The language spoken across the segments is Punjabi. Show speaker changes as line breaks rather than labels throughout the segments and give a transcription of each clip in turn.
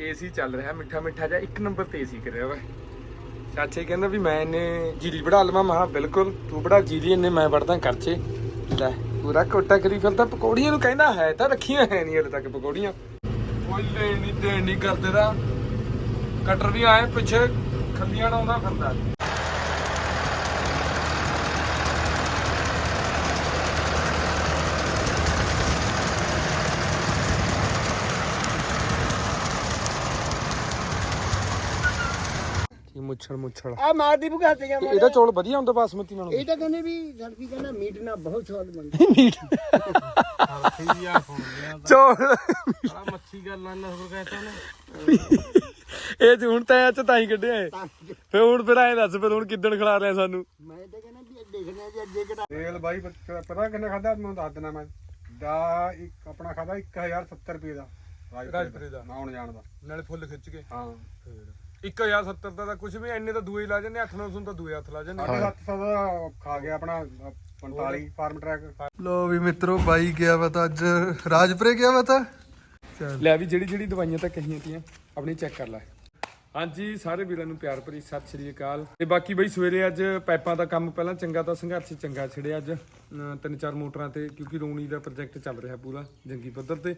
ਏਸੀ ਚੱਲ ਰਿਹਾ, ਮਿੱਠਾ ਮਿੱਠਾ ਜਿਹਾ, ਇੱਕ ਨੰਬਰ ਤੇ ਏਸੀ ਕਰਿਆ ਵਾ। ਚਾਚੇ ਕਹਿੰਦਾ ਵੀ ਮੈਂ ਇਹਨੇ ਜੀਰੀ ਵੜਾ ਲਵਾਂ ਮਹਾ ਬਿਲਕੁਲ, ਤੂੰ ਵੜਾ ਜੀਰੀ ਇਹਨੇ ਮੈਂ ਵੜਦਾ ਕਰਚੇ। ਲੈ, ਪੂਰਾ ਕੋਟਾ ਕਰੀ ਫਿਰ ਤਾਂ ਪਕੌੜੀਆਂ ਨੂੰ ਕਹਿੰਦਾ ਹੈ ਤਾਂ ਰੱਖੀਆਂ ਹੈ ਨਹੀਂ ਹਲੇ ਤੱਕ ਪਕੌੜੀਆਂ। ਓਏ ਨਹੀਂ ਦੇਣ ਕਰਦੇ। ਦਾ ਕਟਰ ਵੀ ਆਏ ਪਿੱਛੇ, ਖੱਲੀਆਂ ਆਉਂਦਾ ਫਿਰਦਾ। ਮੁੱਛੜ ਮੁੱਛੜ।
ਆ ਮਾਰਦੀ ਭੁਗਾ ਤੇ ਜਾ
ਇਹਦਾ ਚੌਲ ਵਧੀਆ ਹੁੰਦਾ ਬਾਸਮਤੀ ਨਾਲੋਂ
ਇਹ ਤਾਂ ਕਹਿੰਦੇ ਵੀ ਲੜਕੀ ਕਹਿੰਦਾ ਮੀਟ ਨਾਲ ਬਹੁਤ ਸਵਾਦ ਬਣਦਾ।
ਚੌਲ।
ਮੱਛੀ ਗੱਲਾਂ ਨਾ ਹੋਰ ਕਹਤਾ ਨਾ
ਇਹ ਤੇ ਹੁਣ ਤਾਂ ਇਹ ਚ ਤਾਂ ਹੀ ਕੱਢਿਆ ਏ ਫੇ ਹੁਣ ਫਿਰ ਐ ਦੱਸ ਫਿਰ ਹੁਣ ਕਿੱਦਣ ਖਿਲਾ ਰਿਹਾ ਸਾਨੂੰ?
ਮੈਂ ਤਾਂ ਕਹਿੰਦਾ ਵੀ ਦੇਖਦੇ ਆ ਜੀ ਅੱਗੇ ਕਿਹੜਾ
ਤੇਲ ਬਾਈ ਪਤਾ ਕਿੰਨਾ ਖਾਦਾ ਮੈਨੂੰ ਦੱਸ ਦੇਣਾ ਮੈਂ। ਦਾ ਇੱਕ ਆਪਣਾ ਖਾਦਾ 1070 ਰੁਪਏ ਦਾ।
ਰਾਜਪੁਰੇ ਦਾ।
ਨਾ ਆਉਣ ਜਾਣ ਦਾ
ਨਾਲੇ ਫੁੱਲ ਖਿੱਚ ਕੇ।
ਹਾਂ।
1070 ਦਾ ਤਾਂ ਕੁਝ ਵੀ ਐਨੇ ਤਾਂ ਦੂਏ ਲਾ ਜੰਨੇ 800 ਤਾਂ ਦੂਏ ਹੱਥ ਲਾ ਜੰਨੇ
700 ਦਾ ਖਾ ਗਿਆ ਆਪਣਾ ਅ, 45 ਫਾਰਮ ਟਰੈਕ।
ਲੋ ਵੀ ਮਿੱਤਰੋ ਬਾਈ ਗਿਆ ਵਾ ਤਾਂ ਅੱਜ। ਰਾਜਪੁਰੇ ਗਿਆ ਵਾ ਤਾਂ?
ਲੈ ਵੀ ਜਿਹੜੀ ਜਿਹੜੀ ਦਵਾਈਆਂ ਤਾਂ ਕਹੀਆਂ ਤੀਆਂ ਆਪਣੀ ਚੈੱਕ ਕਰ ਲੈ। ਹਾਂਜੀ ਸਾਰੇ ਵੀਰਾਂ ਨੂੰ ਪਿਆਰ ਭਰੀ ਸਤਿ ਸ਼੍ਰੀ ਅਕਾਲ। ਤੇ ਬਾਕੀ ਬਈ ਸਵੇਰੇ ਅੱਜ ਪਾਈਪਾਂ ਦਾ ਕੰਮ ਪਹਿਲਾਂ ਚੰਗਾ ਤਾਂ ਸੰਘਰਸ਼ ਚੰਗਾ ਛਿੜਿਆ ਅੱਜ। ਅਮ ਤਿੰਨ ਚਾਰ ਮੋਟਰਾਂ ਤੇ ਕਿਉਂਕਿ ਰੌਣੀ ਦਾ ਪ੍ਰੋਜੈਕਟ ਚੱਲ ਰਿਹਾ ਪੂਰਾ ਜੰਗੀ ਪੱਧਰ ਤੇ।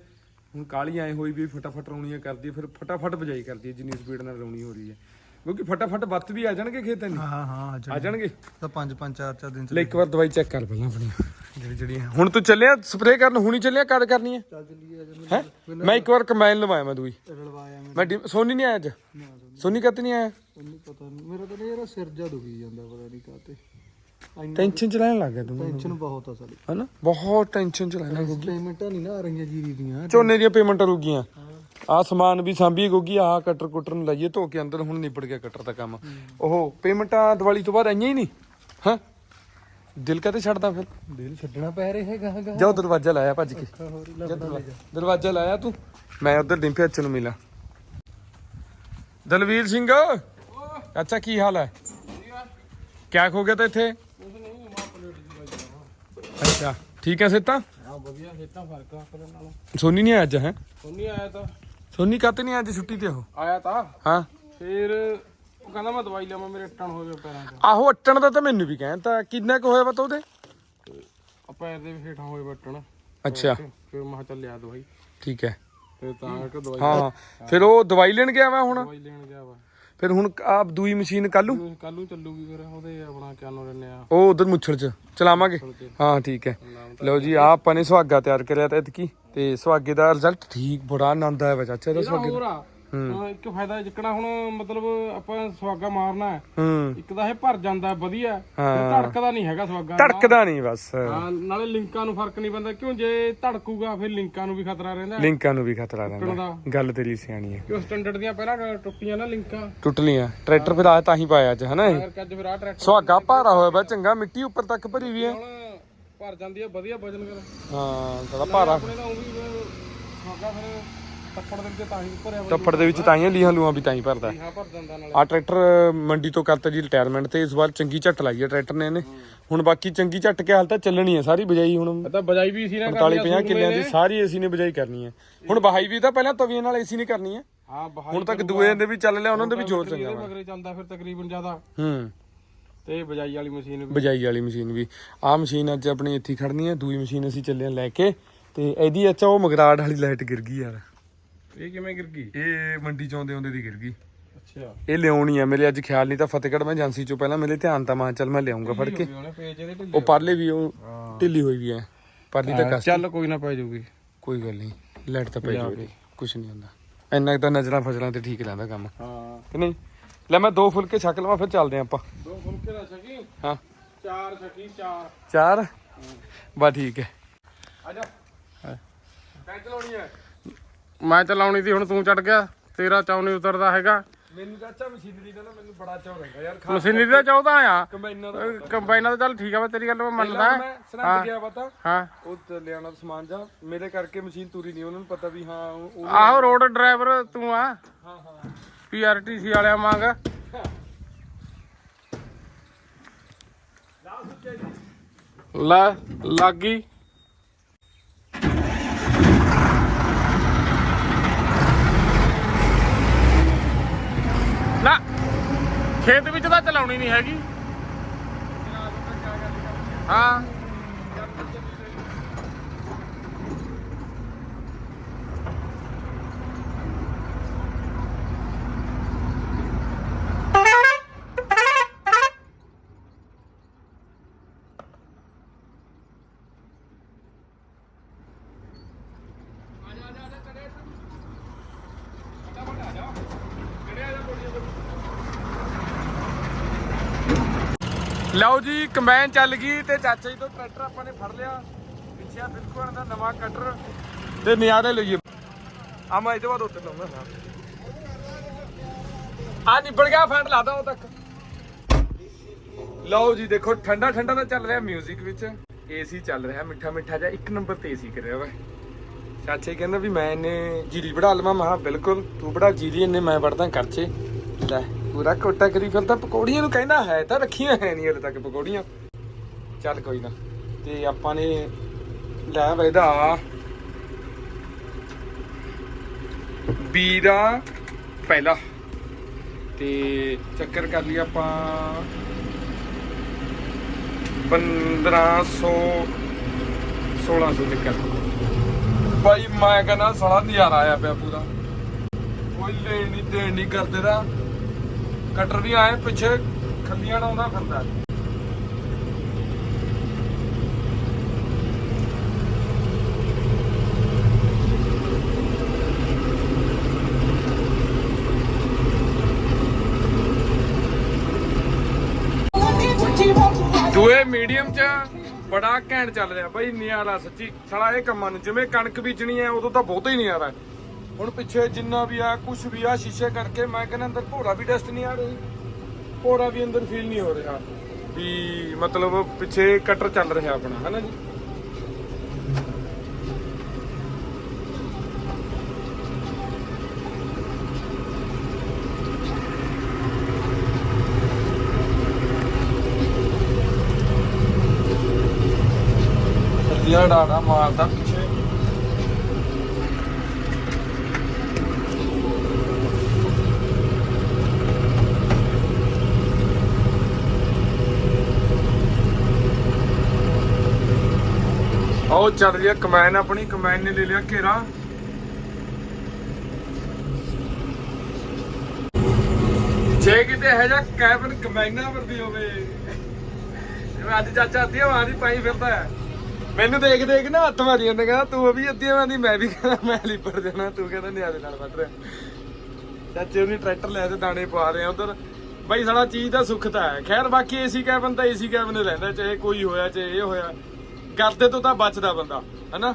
ਹੁਣ ਕਾਲੀ ਐ ਹੋਈ ਵੀ ਫਟਾਫਟ ਰੌਣੀਆਂ ਕਰਦੀ ਹੈ ਫਿਰ ਫਟਾਫਟ ਬਜਾਈ ਕਰਦੀ ਹੈ ਜਿੰਨੀ ਸਪੀਡ ਨਾਲ ਰੌਣੀ ਹੋ ਰਹੀ ਹੈ। ਕਿਉਂਕਿ ਫਟਾਫਟ ਬੱਤ ਵੀ ਆ ਜਾਣਗੇ ਖੇਤਾਂ ਨੂੰ
ਹਾਂ ਹਾਂ
ਆ ਜਾਣਗੇ।
ਤਾਂ ਪੰਜ ਪੰਜ ਚਾਰ ਚਾਰ ਦਿਨ ਚ
ਲੈ ਇੱਕ ਵਾਰ ਦਵਾਈ ਚੈੱਕ ਕਰ ਪਹਿਲਾਂ ਆਪਣੀ। ਜਿਹੜੀ ਜਿਹੜੀ ਹੈ। ਹੁਣ ਤੂੰ ਚੱਲਿਆ ਸਪਰੇਅ ਕਰਨ ਹੁਣੀ ਚੱਲਿਆ ਕਦ ਕਰਨੀ ਹੈ?
ਚੱਲ ਚੱਲੀਏ ਅੱਜ
ਹੈ? ਮੈਂ ਇੱਕ ਵਾਰ ਕੰਬਾਈਨ ਲਵਾਇਆ ਮੈਂ ਦੂਈ।
ਮੈਂ।
ਮੈਂ ਡੀ- ਸੋਨੀ ਨਹੀਂ ਆਇਆ ਅੱਜ? ਸੋਨੀ। ਕੱਤ ਨਹੀਂ ਆਇਆ?
ਮੈਨੂੰ ਪਤਾ ਨਹੀਂ ਮੇਰਾ ਤਾਂ ਯਾਰ ਸਿਰ ਜਾ ਦੁਖੀ ਜਾਂਦਾ ਪਤਾ ਨਹੀਂ ਕਾਤੇ
ਟੈਨਸ਼ਨ ਚ ਲੈਣ ਲੱਗ ਗਿਆ ਤੂੰ
ਟੈਨਸ਼ਨ ਬਹੁਤ ਆ ਸਾਡੀ
ਹਨਾ? ਬਹੁਤ ਟੈਨਸ਼ਨ ਚ ਲੈਣਾ
ਪੇਮੈਂਟਾਂ ਨਹੀਂ ਨਾ ਆ ਰਹੀਆਂ ਜੀਰੀ ਦੀਆਂ।
ਝੋਨੇ ਦੀਆਂ ਪੇਮੈਂਟਾਂ ਰੁਕੀਆਂ ਆ ਸਮਾਨ ਵੀ ਸਾਂਭੀ ਗੋਗੀ ਆ ਕਟਰ ਕੁਟਰ ਨੂੰ ਲਾਈਏ ਧੋ ਕੇ ਅੰਦਰ ਹੁਣ ਨਿਬੜ ਗਿਆ ਕਟਰ ਦਾ ਕੰਮ। ਉਹ ਪੇਮੈਂਟਾਂ ਦੀਵਾਲੀ ਤੋਂ ਬਾਅਦ ਆਈਆਂ ਹੀ ਨਹੀਂ। ਹਾਂ? ਦਿਲ ਕਦੇ ਛੱਡਦਾ ਫਿਰ?
ਦਿਲ ਛੱਡਣਾ ਪੈ ਰਿਹਾ ਹੈਗਾ ਹੈਗਾ।
ਜਾ ਦਰਵਾਜ਼ਾ ਲਾਇਆ ਭੱਜ ਕੇ।
ਹੋਰ
ਜਾ ਦਰਵਾਜ਼ਾ ਦਰਵਾਜ਼ਾ ਲਾਇਆ ਤੂੰ। ਮੈਂ ਉਧਰ ਡਿੰਪੇ ਅੱਛੇ ਨੂੰ ਮਿਲਾਂ। ਦਲਵੀਰ ਸਿੰਘ ਅੱਛਾ ਕੀ ਹਾਲ ਹੈ? ਕਿਆ ਖੋ ਗਿਆ ਤਾਂ ਇੱਥੇ ਅੱਛਾ ਠੀਕ ਹੈ ਸੇਤਾ?
ਹਾਂ ਵਧੀਆ ਖੇਤਾਂ ਫ਼ਰਕ ਆ ਆਪਣੇ ਨਾਲੋਂ।
ਸੋਨੀ ਨਹੀਂ ਆਇਆ ਅੱਜ ਹੈ?
ਸੋਨੀ ਆਇਆ ਤਾਂ।
ਸੋਨੀ ਕੱਤ ਨਹੀਂ ਆਇਆ ਅੱਜ ਛੁੱਟੀ ਤੇ ਉਹ?
ਆਇਆ ਤਾਂ।
ਹਾਂ।
ਫੇਰ ਉਹ ਕਹਿੰਦਾ ਮੈਂ ਦਵਾਈ ਲਵਾਂ ਮੇਰੇ ਟਣ ਹੋ ਗਏ ਪੈਰਾਂ 'ਚ
ਆਹੋ ਅੱਟਣ ਦਾ ਤਾਂ ਮੈਨੂੰ ਵੀ ਕਹਿੰਦਾ ਕਿੰਨਾ ਕੁ ਹੋਇਆ ਪਤਾ ਉਹਦੇ?
ਆ ਪੈਰ ਦੇ ਵੀ ਹੇਠਾਂ ਹੋਏ ਬੱਟਣ
ਅੱਛਾ।
ਫਿਰ ਮੈਂ ਕਿਹਾ ਚੱਲ ਲਿਆ ਦਵਾਈ।
ਠੀਕ ਹੈ।
ਫਿਰ ਤਾਂ ਕਿ ਦਵਾਈ
ਹਾਂ। ਫਿਰ ਉਹ ਦਵਾਈ ਲੈਣ ਗਿਆ ਵਾ ਹੁਣ?
ਦਵਾਈ ਲੈਣ ਗਿਆ ਵਾ।
ਫਿਰ ਹੁਣ ਆਪ ਦੂਈ ਮਸ਼ੀਨ ਕੱਲੂ?
ਕੱਲ ਨੂੰ ਚੱਲੂਗੀ ਫਿਰ ਉਹਦੇ ਆਪਣਾ ਕਿਆ ਨਾਮ ਲੈਣੇ ਆ।
ਉਹ ਉਧਰ ਮੁੱਛੜ ਚ ਚਲਾਵਾਂਗੇ? ਹਾਂ ਠੀਕ ਹੈ। ਲਓ ਜੀ ਆ ਆਪਾਂ ਨੇ ਸੁਹਾਗਾ ਤਿਆਰ ਕਰਿਆ ਤਾਂ ਇਤਕੀ ਤੇ ਸੁਹਾਗੇ ਦਾ ਰਿਜ਼ਲਟ ਠੀਕ ਬੜਾ ਆਨੰਦ ਆਇਆ ਵਾ ਚਾਚਾ ਇਹਦਾ ਸੁਹਾਗੇ
ਹਾਂ, ਇੱਕ ਫਾਇਦਾ ਜਿੱਕਣਾ ਹੁਣ ਮਤਲਬ ਆਪਾਂ ਸਵਾਗਾ ਮਾਰਨਾ ਹੈ।
ਹੂੰ।
ਇੱਕ ਤਾਂ ਇਹ ਭਰ ਜਾਂਦਾ ਵਧੀਆ
ਹਾਂ।
ਧੜਕਦਾ ਨਹੀਂ ਹੈਗਾ ਸਵਾਗਾ
ਧੜਕਦਾ ਨਹੀਂ ਬਸ।
ਹਾਂ ਨਾਲੇ ਲਿੰਕਾਂ ਨੂੰ ਫ਼ਰਕ ਨਹੀਂ ਪੈਂਦਾ ਕਿਉਂ ਜੇ ਧੜਕੂਗਾ ਫਿਰ ਲਿੰਕਾਂ ਨੂੰ ਵੀ ਖਤਰਾ ਰਹਿੰਦਾ
ਲਿੰਕਾਂ ਨੂੰ ਵੀ ਖਤਰਾ ਰਹਿੰਦਾ ਗੱਲ ਤੇਰੀ ਸਿਆਣੀ ਹੈ।
ਕਿਉਂ ਸਟੈਂਡਰਡ ਦੀਆਂ ਪਹਿਲਾਂ ਟੁੱਟੀਆਂ ਨਾ ਲਿੰਕਾਂ?
ਟੁੱਟ ਲੀਆਂ ਟਰੈਕਟਰ ਫਿਰ ਆ ਤਾਂ ਹੀ ਪਾਇਆ ਅੱਜ ਹਨਾ ਇਹ?
ਕਰਕੇ ਅੱਜ ਫਿਰ ਆ ਟਰੈਕਟਰ
ਸੁਹਾਗਾ ਭਾਰਾ ਹੋਇਆ ਵਾ ਚੰਗਾ ਮਿੱਟੀ ਉੱਪਰ ਤੱਕ ਭਰੀ ਵੀ ਹੈ।
ਹੁਣ ਭਰ ਜਾਂਦੀ ਹੈ ਵਧੀਆ ਵਜਨ ਕਰ
ਹਾਂ ਥੋੜਾ ਭਾਰਾ।
ਆਪਣੇ ਤਾਂ ਉਹ ਵੀ ਸਵਾਗਾ ਫਿਰ ਟੱਪੜ ਦੇ ਵਿੱਚ ਤਾਂ ਹੀ ਭਰਿਆ ਵਾ
ਟੱਪੜ ਦੇ ਵਿੱਚ ਤਾਂ ਹੀ ਲੀਹਾਂ ਲੂਆਂ ਵੀ ਤਾਂ ਹੀ ਭਰਦਾ।
ਭਰ ਨਾਲ।
ਆ ਟਰੈਕਟਰ ਮੰਡੀ ਤੋਂ ਕਰਤਾ ਜੀ ਰਿਟਾਇਰਮੈਂਟ ਤੇ ਇਸ ਵਾਰ ਚੰਗੀ ਝੱਟ ਲਾਈ ਹੈ ਟਰੈਕਟਰ ਨੇ ਇਹਨੇ। ਹੁਣ ਬਾਕੀ ਚੰਗੀ ਝੱਟ ਕੇ ਹਾਲ ਤਾਂ ਚੱਲਣੀ ਹੈ ਸਾਰੀ ਬਜਾਈ ਹੁਣ।
ਇਹ ਤਾਂ ਬਜਾਈ ਵੀ ਸੀ ਨਾ
45 50 ਕਿੱਲਿਆਂ ਦੀ ਸਾਰੀ ਏਸੀ ਨੇ ਬਜਾਈ ਕਰਨੀ ਹੈ ਹੁਣ ਬਹਾਈ ਵੀ ਤਾਂ ਪਹਿਲਾਂ ਤਵੀਆਂ ਨਾਲ ਏਸੀ ਨੇ ਕਰਨੀ ਹੈ
ਹਾਂ ਬਹਾਈ
ਹੁਣ ਤੱਕ ਦੂਏ ਦੇ ਵੀ ਚੱਲ ਲਿਆ ਉਹਨਾਂ ਦੇ ਵੀ ਜ਼ੋਰ ਚੰਗਾ
ਮਗਰੇ ਚੱਲਦਾ ਫਿਰ ਤਕਰੀਬਨ ਜ਼ਿਆਦਾ।
ਹੂੰ।
ਤੇ ਬਜਾਈ ਵਾਲੀ ਮਸ਼ੀਨ ਵੀ।
ਬਜਾਈ ਵਾਲੀ ਮਸ਼ੀਨ ਵੀ। ਆਹ ਮਸ਼ੀਨ ਅੱਜ ਆਪਣੀ ਇੱਥੇ ਖੜਨੀ ਹੈ ਦੂਈ ਮਸ਼ੀਨ ਅਸੀਂ ਚੱਲੇ ਲੈ ਕੇ। ਤੇ ਇਹਦੀ ਅੱਛਾ ਉਹ ਮਗਰਾੜ ਵਾਲੀ ਲਾਈਟ ਗਿਰ ਗਈ ਯਾਰ।
ਇਹ ਕਿਵੇਂ ਗਿਰ ਗਈ?
ਇਹ ਮੰਡੀ ਚੋਂ ਆਉਂਦੇ ਆਉਂਦੇ ਦੀ ਗਿਰ ਗਈ।
ਅੱਛਾ।
ਇਹ ਲਿਆਉਣੀ ਆ ਮੇਰੇ ਅੱਜ ਖਿਆਲ ਨਹੀਂ ਤਾਂ ਫਤਿਹਗੜ੍ਹ ਮੈਂ ਏਜੰਸੀ ਚੋਂ ਪਹਿਲਾਂ ਮੇਰੇ ਧਿਆਨ ਤਾਂ ਮੈਂ ਚੱਲ ਮੈਂ ਲਿਆਉਂਗਾ ਫੜ ਕੇ। ਉਹ ਪਰਲੇ ਵੀ ਉਹ ਢਿੱਲੀ ਹੋਈ ਵੀ ਹੈ ਪਰਲੀ ਤਾਂ ਕਸ
ਚੱਲ ਕੋਈ ਨਾ ਪੈ ਜਾਊਗੀ
ਕੋਈ ਗੱਲ ਨਹੀਂ ਲਾਈਟ ਤਾਂ ਪੈ ਜਾਵੇ ਕੁਝ ਨਹੀਂ ਹੁੰਦਾ। ਇੰਨਾ ਤਾਂ ਨਜ਼ਰਾਂ ਫਸਲਾਂ ਤੇ ਠੀਕ ਰਹਿੰਦਾ ਕੰਮ।
ਹਾਂ।
ਕਿ ਨਹੀਂ? ਲੈ ਮੈਂ ਦੋ ਫੁਲਕੇ ਛਕ ਲਵਾਂ ਫਿਰ ਚੱਲਦੇ ਆਪਾਂ।
ਦੋ ਫੁਲਕੇ ਦਾ ਛਕੀ।
ਹਾਂ।
ਚਾਰ ਛਕੀ ਚਾਰ।
ਚਾਰ? ਬਾ ਠੀਕ ਹੈ
ਆ ਜਾ।
ਕੈ ਚਲਾਉਣੀ ਹੈ
ਮੈਂ ਚਲਾਉਣੀ ਸੀ ਹੁਣ ਤੂੰ ਚੜ ਗਿਆ। ਤੇਰਾ ਚਾਉ ਨਹੀਂ ਉਤਰਦਾ ਹੈਗਾ।
ਮੈਨੂੰ ਅੱਛਾ ਮਸ਼ੀਨਰੀ ਦਾ ਨਾ ਮੈਨੂੰ ਬੜਾ ਚਾਹ ਰਹਿੰਦਾ ਯਾਰ।
ਮਸ਼ੀਨਰੀ ਦਾ ਚਾਹੁੰਦਾ ਆ
ਕੰਬਾਈਨਾਂ ਦਾ
ਕੰਬਾਈਨਾਂ ਦਾ ਚੱਲ ਠੀਕ ਆ ਮੈਂ ਤੇਰੀ ਗੱਲ ਮੈਂ ਮੰਨਦਾ।
ਮੈਂ ਸਰਹੰਦ ਗਿਆ ਪਤਾ
ਹਾਂ।
ਉਹ ਤੇ ਲਿਆਣਾ ਸਮਾਨ ਜਾ। ਮੇਰੇ ਕਰਕੇ ਮਸ਼ੀਨ ਤੁਰੀ ਨਹੀਂ ਉਹਨਾਂ ਨੂੰ ਪਤਾ ਵੀ ਹਾਂ ਉਹ ਉਹ-
ਆਹੋ ਰੋਡ ਡਰਾਈਵਰ ਤੂੰ ਆ।
ਹਾਂ ਹਾਂ।
ਪੀਆਰਟੀਸੀ ਵਾਲਿਆਂ ਮੰਗ ਲੈ ਲੱਗੀ ਖੇਤ ਵਿੱਚ ਤਾਂ ਚਲਾਉਣੀ ਨਹੀਂ ਹੈਗੀ। ਹਾਂ।
ਲਓ ਜੀ ਕੰਬਾਈਨ ਚੱਲ ਗਈ ਤੇ ਚਾਚਾ ਜੀ ਤੋਂ ਟਰੈਕਟਰ ਆਪਾਂ ਨੇ ਫੜ ਲਿਆ। ਪਿੱਛੇ ਆ ਬਿਲਕੁਲ ਦਾ ਨਵਾਂ ਕਟਰ ਤੇ ਨਿਆਰੇ ਲਈਏ। ਆ ਮੈਂ ਇਹਦੇ ਬਾਅਦ ਉੱਤੇ ਲਾਉਂਦਾ। ਨਾ ਆ ਨਿਬੜ ਗਿਆ, ਫੈਂਟ ਲਾਦਾ ਉਹ ਤੱਕ। ਲਓ ਜੀ, ਦੇਖੋ, ਠੰਡਾ ਠੰਡਾ ਤਾਂ ਚੱਲ ਰਿਹਾ 뮤직 ਵਿੱਚ। ਏਸੀ ਚੱਲ ਰਿਹਾ, ਮਿੱਠਾ ਮਿੱਠਾ ਜਿਹਾ, ਇੱਕ ਨੰਬਰ ਤੇ ਏਸੀ ਕਰਿਆ ਵਾ। ਚਾਚੇ ਕਹਿੰਦਾ ਵੀ ਮੈਂ ਇਹਨੇ ਜੀਰੀ ਵੜਾ ਲਵਾਂ। ਮਹਾ ਬਿਲਕੁਲ, ਤੂੰ ਵੜਾ ਜੀਰੀ ਇਹਨੇ ਮੈਂ ਵੜਦਾ ਕਰਚੇ ਲੈ। ਪੂਰਾ ਕੋਟਾ ਕਰੀ ਤਾਂ ਪਕੌੜੀਆਂ ਨੂੰ ਕਹਿੰਦਾ ਹੈ ਤਾਂ ਰੱਖੀਆਂ ਹੈ ਨਹੀਂ ਹਲੇ ਤੱਕ ਪਕੌੜੀਆਂ। ਚੱਲ ਕੋਈ ਨਾ, ਤੇ ਆਪਾਂ ਨੇ ਲੈ ਵੈਦਾ ਬੀ ਦਾ ਪਹਿਲਾ। ਤੇ ਚੱਕਰ ਕਰ ਲਈ ਆਪਾਂ 1500 1600 ਚੱਕਰ। ਬਾਈ ਮੈਂ ਕਹਿੰਦਾ ਸਾਲਾ ਨਜ਼ਾਰਾ ਆਇਆ ਪਿਆ ਪੂਰਾ। ਕੋਈ ਲੈਣ ਨਹੀਂ ਦੇਣ ਨਹੀਂ ਕਰਦੇ ਦਾ ਕਟਰ ਵੀ ਆਏ, ਪਿੱਛੇ ਖੱਲੀਆਂ ਨਾਲ ਆਉਂਦਾ ਫਿਰਦਾ। ਦੂਏ ਮੀਡੀਅਮ ਚ ਬੜਾ ਘੈਂਟ ਚੱਲ ਰਿਹਾ। ਬਾਈ ਨਿਆਰਾ ਸੱਚੀ, ਸਾਲਾ ਇਹ ਕੰਮਾਂ ਨੂੰ, ਜਿਵੇਂ ਕਣਕ ਬੀਜਣੀ ਹੈ, ਉਦੋਂ ਤਾਂ ਬਹੁਤਾ ਹੀ ਨਿਆਰਾ ਹੈ ਹੁਣ ਪਿੱਛੇ ਜਿੰਨਾ ਵੀ ਆ ਕੁਝ ਵੀ ਆ, ਸ਼ੀਸ਼ੇ ਕਰਕੇ ਮੈਂ ਕਹਿੰਦਾ ਅੰਦਰ ਘੋੜਾ ਵੀ ਡਸਟ ਨਹੀਂ ਆ ਰਹੀ ਭੋਰਾ ਵੀ ਅੰਦਰ ਫੀਲ ਨਹੀਂ ਹੋ ਰਿਹਾ। ਵੀ ਮਤਲਬ ਪਿੱਛੇ ਕਟਰ ਚੱਲ ਰਿਹਾ ਆਪਣਾ ਹੈ ਨਾ ਜੀ? ਸੱਜਿਆ ਡਾੜਾ ਮਾਰਦਾ ਪਿੱਛੇ ਉਹ ਚੱਲ ਰਹੀ ਹੈ ਕਮੈਨ ਆਪਣੀ, ਕਮੈਨ ਨੇ ਲੈ ਲਿਆ ਘੇਰਾ। ਜੇ ਕਿਤੇ ਹੈ ਜਾਂ ਕੈਬਨ ਕਮੈਨਾ ਵਰਦੀ ਹੋਵੇ, ਜਿਵੇਂ ਅੱਜ ਚਾਚਾ ਅੱਧੀ ਹਵਾ ਦੀ ਪਾਈ ਫਿਰਦਾ ਹੈ। ਮੈਨੂੰ ਦੇਖ ਦੇਖ ਨਾ ਹੱਥ ਮਾਰੀ ਜਾਂਦਾ, ਕਹਿੰਦਾ ਤੂੰ ਵੀ ਅੱਧੀ ਹਵਾ ਦੀ, ਮੈਂ ਵੀ ਕਹਿੰਦਾ ਮੈਂ ਲਿਪੜ ਜਾਣਾ ਤੂੰ ਕਹਿੰਦਾ ਨਿਆਦੇ ਨਾਲ ਵੱਢ ਰਿਹਾ। ਚਾਚੇ ਉਹਨੇ ਟਰੈਕਟਰ ਲੈ ਤੇ ਦਾਣੇ ਪਾ ਰਹੇ ਆ ਉਧਰ। ਬਈ ਸਾਡਾ ਚੀਜ਼ ਦਾ ਸੁੱਖ ਤਾਂ ਹੈ। ਖੈਰ, ਬਾਕੀ ਏਸੀ ਕੈਬਨ ਤਾਂ ਏਸੀ ਕੈਬਨ ਹੀ ਰਹਿੰਦਾ, ਚਾਹੇ ਕੋਈ ਹੋਇਆ, ਚਾਹੇ ਇਹ ਹੋਇਆ। ਕਰਦੇ ਤੋਂ ਤਾਂ ਬਚਦਾ ਬੰਦਾ, ਹਨਾ?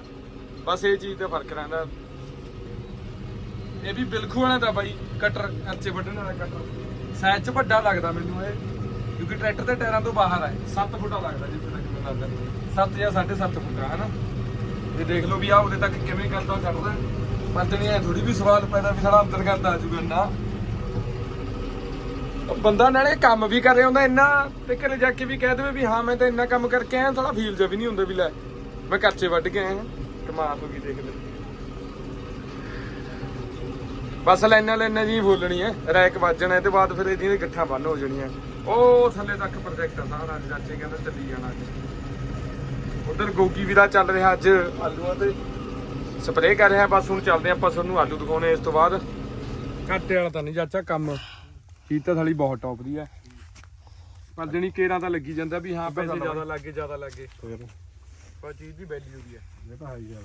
ਬਸ ਇਹ ਚੀਜ਼ ਦਾ ਫ਼ਰਕ ਰਹਿੰਦਾ। ਇਹ ਵੀ ਬਿਲਖੂ ਵਾਲਾ ਦਾ ਬਾਈ, ਕਟਰ ਅੱਛੇ ਵੱਢਣ ਵਾਲਾ ਕਟਰ। ਸਾਈਜ਼ ਚ ਵੱਡਾ ਲੱਗਦਾ ਮੈਨੂੰ ਇਹ, ਕਿਉਂਕਿ ਟਰੈਕਟਰ ਦੇ ਟਾਇਰਾਂ ਤੋਂ ਬਾਹਰ ਹੈ 7 ਫੁੱਟਾ ਲੱਗਦਾ ਜਿੱਥੇ ਤੱਕ ਮੈਨੂੰ ਲੱਗਦਾ। 7 ਜਾਂ 7.5 ਫੁੱਟ ਹੈ ਹਨਾ? ਇਹ ਦੇਖ ਲਓ ਵੀ ਆ ਉਹਦੇ ਤੱਕ ਕਿਵੇਂ ਕਰਦਾ ਕੱਢਦਾ ਪਤਨੀ ਐ ਥੋੜੀ ਵੀ ਸਵਾਲ ਪੈਦਾ ਵੀ ਸਾਡਾ ਅੰਦਰ ਕਰਦਾ ਆ ਜੂਗਾ ਨਾ। ਬੰਦਾ ਨਾਲੇ ਕੰਮ ਵੀ ਕਰ ਰਿਹਾ ਹੁੰਦਾ, ਇੰਨਾ ਤੇ ਘਰੇ ਜਾ ਕੇ ਵੀ ਕਹਿ ਦੇਵੇ ਵੀ ਹਾਂ, ਮੈਂ ਤਾਂ ਇੰਨਾ ਕੰਮ ਕਰਕੇ ਆਇਆ ਥੋੜਾ ਫੀਲ ਜਿਹਾ ਵੀ ਨਹੀਂ ਹੁੰਦਾ ਵੀ ਲੈ, ਮੈਂ ਕੱਚੇ ਵੱਢ ਕੇ ਆਇਆ ਕਮਾਲ ਹੋ ਗਈ ਦੇਖ ਲੈ। ਬਸ ਲਾਈਨਾਂ ਲਾਈਨਾਂ ਜੀ ਬੋਲਣੀ ਹੈ ਰੈਕ ਵੱਜਣਾ, ਇਹਦੇ ਬਾਅਦ ਫਿਰ ਇਹਦੀਆਂ ਗੱਠਾਂ ਬੰਨ ਹੋ ਜਾਣੀਆਂ। ਉਹ ਥੱਲੇ ਤੱਕ ਪ੍ਰੋਜੈਕਟ ਆ, ਸਾਰਾ ਚਾਚੇ ਕਹਿੰਦਾ ਚੱਲੀ ਜਾਣਾ ਅੱਜ। ਉਧਰ ਗੋਗੀ ਵੀਰਾ ਚੱਲ ਰਿਹਾ ਅੱਜ ਆਲੂਆਂ ਤੇ। ਸਪਰੇਅ ਕਰ ਰਿਹਾ, ਬਸ ਹੁਣ ਚੱਲਦੇ ਆਪਾਂ ਤੁਹਾਨੂੰ ਆਲੂ ਦਿਖਾਉਣੇ ਇਸ ਤੋਂ ਬਾਅਦ। ਘਾਟੇ ਵਾਲਾ ਤਾਂ ਨਹੀਂ ਚਾਚਾ, ਕੰਮ। ਚੀਜ਼ ਤਾਂ ਥਾਲੀ ਬਹੁਤ ਟੌਪ ਦੀ ਹੈ। ਪਰ ਜਣੀ ਕੇਰਾਂ ਤਾਂ ਲੱਗੀ ਜਾਂਦਾ ਵੀ ਹਾਂ ਪੈਸੇ ਜ਼ਿਆਦਾ ਲੱਗੇ ਜ਼ਿਆਦਾ ਲੱਗੇ। ਪਰ ਚੀਜ਼ ਦੀ ਵੈਲਿਊ ਵੀ ਹੈ।
ਇਹ ਤਾਂ ਹੈ ਹੀ ਆ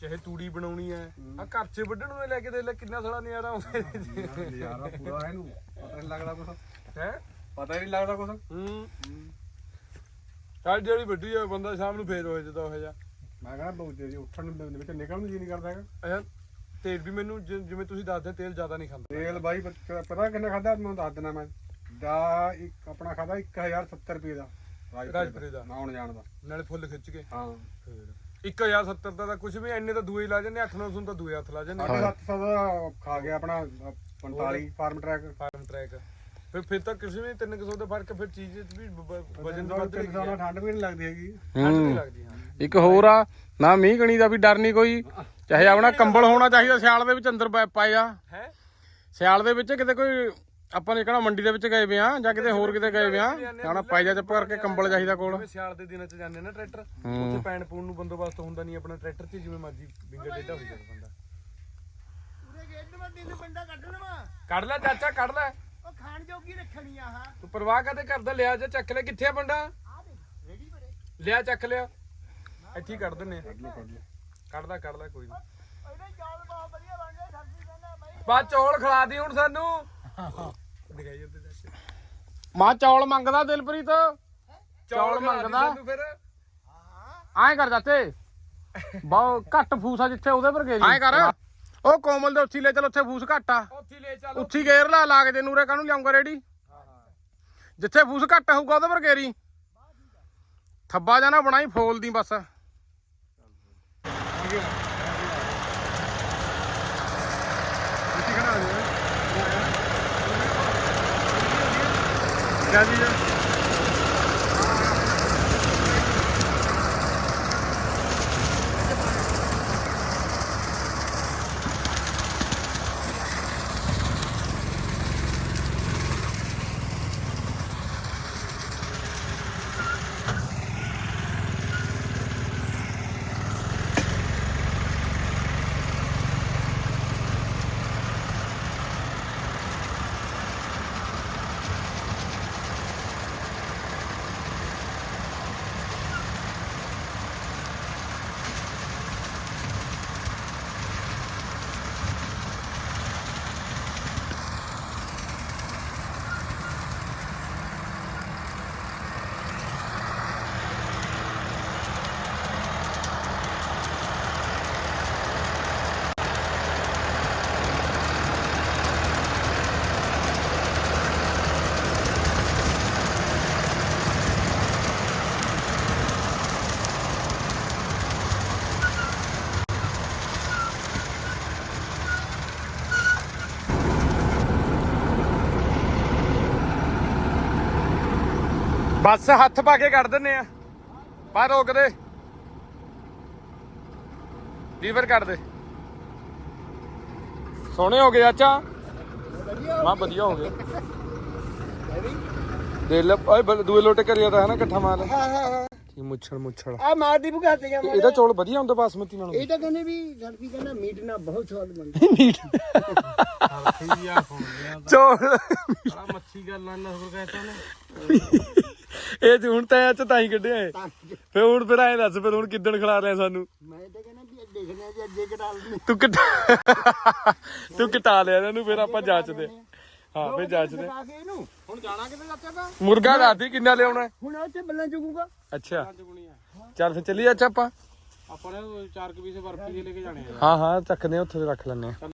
ਚਾਹੇ ਤੂੜੀ ਬਣਾਉਣੀ ਹੈ ਆ ਘਰ 'ਚ ਵੱਢਣ ਨੂੰ ਲੈ ਕੇ ਦੇਖ ਲੈ ਕਿੰਨਾ ਸਾਲਾ ਨਜ਼ਾਰਾ ਆਉਂਦਾ
ਨਜ਼ਾਰਾ ਪੂਰਾ ਇਹਨੂੰ। ਪਤਾ ਨਹੀਂ ਲੱਗਦਾ ਕੁਛ।
ਹੈ?
ਪਤਾ ਹੀ ਨਹੀਂ ਲੱਗਦਾ ਕੁਛ।
ਹੂੰ। ਚੱਲ ਜਿਹੜੀ ਵੱਡੀ ਹੈ ਬੰਦਾ ਸ਼ਾਮ ਨੂੰ ਫੇਰ ਹੋ ਜਾਂਦਾ ਉਹ ਜਿਹਾ।
ਮੈਂ ਕਹਿੰਦਾ ਬਹੁਤ ਜੀ ਉੱਠਣ ਨੂੰ ਦੇ ਵਿੱਚ ਨਿਕਲਣ ਨੂੰ ਜੀ ਨਹੀਂ ਕਰਦਾ ਹੈਗਾ।
ਤੇਲ ਵੀ ਮੈਨੂੰ ਜਿ- ਜਿਵੇਂ ਤੁਸੀਂ ਦੱਸਦੇ ਤੇਲ ਜ਼ਿਆਦਾ ਨਹੀਂ ਖਾਂਦਾ।
ਤੇਲ ਬਾਈ ਪ- ਪਤਾ ਕਿੰਨਾ ਖਾਦਾ ਮੈਂ ਦੱਸ ਦਿਨਾ ਮੈਂ। ਦਾ ਇੱਕ ਆਪਣਾ ਖਾਦਾ 1070 ਰੁਪਏ ਦਾ।
ਰਾਜਪੁਰੇ ਦਾ।
ਆਉਣ ਜਾਣ ਦਾ।
ਨਾਲੇ ਫੁੱਲ ਖਿੱਚ ਕੇ।
ਹਾਂ।
ਫੇਰ। 1070 ਦਾ ਤਾਂ ਕੁਝ ਵੀ ਐਨੇ ਤਾਂ ਦੂਏ ਹੀ ਲਾ ਜਾਂਦੇ 8-900 ਤਾਂ ਦੂਏ ਹੱਥ ਲਾ ਜਾਂਦੇ
750 ਦਾ ਖਾ ਗਿਆ ਆਪਣਾ ਅ, 45 ਫਾਰਮ ਟਰੈਕ।
Farmtrac. ਫਿਰ ਫਿਰ ਤਾਂ ਕਿਸੇ ਵੀ 300 ਦਾ ਫ਼ਰਕ ਫਿਰ ਚੀਜ਼ 'ਚ ਵੀ ਵ- ਵ- ਵਜਨ ਦਾ ਵੱਧ
ਤਿੰਨ ਸੌ ਨਾਲ ਠੰਡ ਵੀ ਨਹੀਂ ਲੱਗਦੀ ਹੈਗੀ।
ਠੰਡ ਨਹੀਂ ਲੱਗਦੀ ਹਾਂ।
ਇੱਕ ਹੋਰ ਆ ਨਾ ਮੀਂਹ ਕਣੀ ਦਾ ਵੀ ਡਰ ਨਹੀਂ ਕੋਈ? ਚਾਹੇ ਆਪਣਾ ਕੰਬਲ ਹੋਣਾ ਚਾਹੀਦਾ ਸਿਆਲ ਦੇ ਵਿੱਚ ਅੰਦਰ ਪਾਇਆ।
ਹੈ?
ਸਿਆਲ ਦੇ ਵਿੱਚ ਕਿਤੇ ਕੋਈ ਆਪਾਂ ਨੇ ਕਿਹੜਾ ਮੰਡੀ ਦੇ ਵਿੱਚ ਗਏ ਵੇ ਆ ਜਾਂ ਕਿਤੇ ਹੋਰ ਕਿਤੇ ਗਏ ਵੇ ਆ ਜਾਣਾ ਪਾਇਜਾ ਚੱਪ ਕਰਕੇ ਕੰਬਲ ਚਾਹੀਦਾ ਕੋਲ।
ਸਿਆਲ ਦੇ ਦਿਨਾਂ 'ਚ ਜਾਂਦੇ ਨਾ ਟਰੈਕਟਰ ਉੱਥੇ ਪੈਣ ਪੂਣ ਨੂੰ ਬੰਦੋਬਸਤ ਹੁੰਦਾ ਨਹੀਂ ਆਪਣਾ ਟਰੈਕਟਰ 'ਚ ਜਿਵੇਂ ਮਰਜ਼ੀ ਵਿੰਗਾ ਡੇਢਾ ਹੋ ਜਾਂਦਾ ਬੰਦਾ।
ਪੂਰੇ ਗੇਟ ਨੂੰ ਤੈਨੂੰ ਬੰਦਾ ਕੱਢ ਲਵਾਂ।
ਕੱਢ ਲੈ ਚਾਚਾ ਕੱਢ ਲੈ।
ਉਹ ਖਾਣ ਜੋਗੀ ਰੱਖਣੀ ਆ ਹਾਂ
ਤੂੰ ਪਰਵਾਹ ਕਾਤੇ ਕਰਦਾ ਲਿਆ ਜਾ ਚੱਕ ਲੈ ਕਿੱਥੇ ਆ ਬੰਦਾ ਲਿਆ ਚੱਕ ਲਿਆ। ਇੱਥੇ ਹੀ ਕੱਢ ਦਿੰਨੇ ਆ। ਕੱਢਦਾ ਕੱਢਦਾ ਕੋਈ ਨਹੀਂ
ਇਹਦੇ ਚੌਲ ਬਹੁਤ ਵਧੀਆ ਬਣਦੇ ਸਬਜ਼ੀ ਕਹਿੰਦਾ ਬਾਈ
ਬਾਅਦ ਚੌਲ ਖਿਲਾ ਦੀ ਹੁਣ ਸਾਨੂੰ। ਦਿਖਾਈ ਉੱਤੇ ਚਾਚੇ
ਮਾਂ ਚੌਲ ਮੰਗਦਾ ਦਿਲਪ੍ਰੀਤ।
ਚੌਲ ਖਿਲਾ ਦੀ
ਮੰਗਦਾ।
ਸਾਨੂੰ ਫਿਰ।
ਐਂ ਕਰ ਜਾਤੇ ਬਹੁਤ ਘੱਟ ਫੂਸ ਆ ਜਿੱਥੇ ਉਹਦੇ ਪਰ ਗੇਰੀ ਐਂ ਕਰ। ਉਹ ਕੋਮਲ ਦੇ ਉੱਥੀ ਲੈ ਚਲ ਉੱਥੇ ਫੂਸ ਘੱਟ ਆ।
ਉੱਥੇ ਲੈ ਚੱਲ
ਉੱਥੀ ਗੇਰ ਲਾ ਲਾ ਕੇ ਦੇ ਨੂਰੇ ਕਾਹਨੂੰ ਲਿਆਉਂਗਾ ਰੇੜੀ? ਜਿੱਥੇ ਫੂਸ ਘੱਟ ਹੋਊਗਾ ਉਹਦੇ ਪਰ ਗੇਰੀ ਥੱਬਾ ਜਾਣਾ ਬਣਾਈ ਫੋਲ ਦੀ ਬਸ
ਕਿਆ ਜੀ। ਬਸ ਹੱਥ ਪਾ ਕੇ ਕੱਢ ਦਿੰਨੇ ਆ। ਬਾਹਰ ਰੋਕ ਦੇ। ਲੀਵਰ ਕੱਢ ਦੇ। ਸੋਹਣੇ ਹੋ ਗਏ ਚਾਚਾ। ਮਾ ਵਧੀਆ ਹੋ ਗਏ। ਦੇ ਲੈ ਓਏ ਬਲ- ਦੂਏ ਲੋਟੇ ਕਰਿਆ ਤਾਂ ਹੈ ਨਾ ਇਕੱਠਾ ਮਾਲ।
ਹਾਂ ਹਾਂ ਹਾਂ।
ਕੀ ਮੁੱਛੜ ਮੁੱਛੜ।
ਆ ਮਾਰ ਦੀ ਭੁਗਾ ਤੇ ਗਿਆ ਮੈਂ
ਇਹਦਾ ਚੌਲ ਵਧੀਆ ਹੁੰਦਾ ਬਾਸਮਤੀ ਨਾਲੋਂ।
ਇਹ ਤਾਂ ਕਹਿੰਦੇ ਵੀ ਸਰਪੀ ਕਹਿੰਦਾ ਮੀਟ ਨਾਲ ਬਹੁਤ ਸਵਾਦ ਬਣਦਾ।
ਸਹੀ ਆ ਸੁਣ ਲਿਆ
ਚੌਲ।
ਬੜਾ ਮੱਛੀ ਗੱਲਾਂ ਨਾ ਹੋਰ ਕਹਿਤਾ ਨੇ
ਇਹ ਤੇ ਹੁਣ ਤਾਂ ਚ ਤਾਂ ਹੀ ਕੱਢਿਆ ਏ ਫੇ ਹੁਣ ਫਿਰ ਐਂ ਦੱਸ ਫਿਰ ਹੁਣ ਕਿੱਦਣ ਖਿਲਾ ਰਿਹਾ ਸਾਨੂੰ?
ਮੈਂ ਤਾਂ ਕਹਿੰਦਾ ਵੀ ਇਹ ਦੇਖਣਾ ਜੀ ਅੱਗੇ ਕਟਾ ਲੈਣੇ
ਤੂੰ ਕਿਟਾ ਤੂੰ ਕਿਟਾ ਲਿਆ ਇਹਨਾਂ ਨੂੰ ਫਿਰ ਆਪਾਂ ਜਾਂਚਦੇ ਹਾਂ ਫਿਰ ਜਾਂਚਦੇ
ਆ ਕੇ ਇਹਨੂੰ।
ਹੁਣ ਜਾਣਾ ਕਿਤੇ ਚਾਚਾ ਤਾਂ?
ਮੁਰਗਾ ਰਾਤੀ ਕਿੰਨਾ ਲਿਆਉਣਾ?
ਹੁਣ ਉੱਥੇ ਬੱਲਾਂ ਚੁਗੂਗਾ।
ਅੱਛਾ। ਚੱਲ ਫਿਰ ਚੱਲੀਏ ਅੱਛਾ ਆਪਾਂ।
ਆਪਾਂ ਨੇ 4 ਕੁ ਪੀਸੇ ਬਰਫੀ ਦੇ ਲੈ ਕੇ ਜਾਣੇ ਆ।
ਹਾਂ ਹਾਂ ਚੱਕਦੇ ਆ ਉੱਥੇ ਰੱਖ ਲੈਣੇ ਆ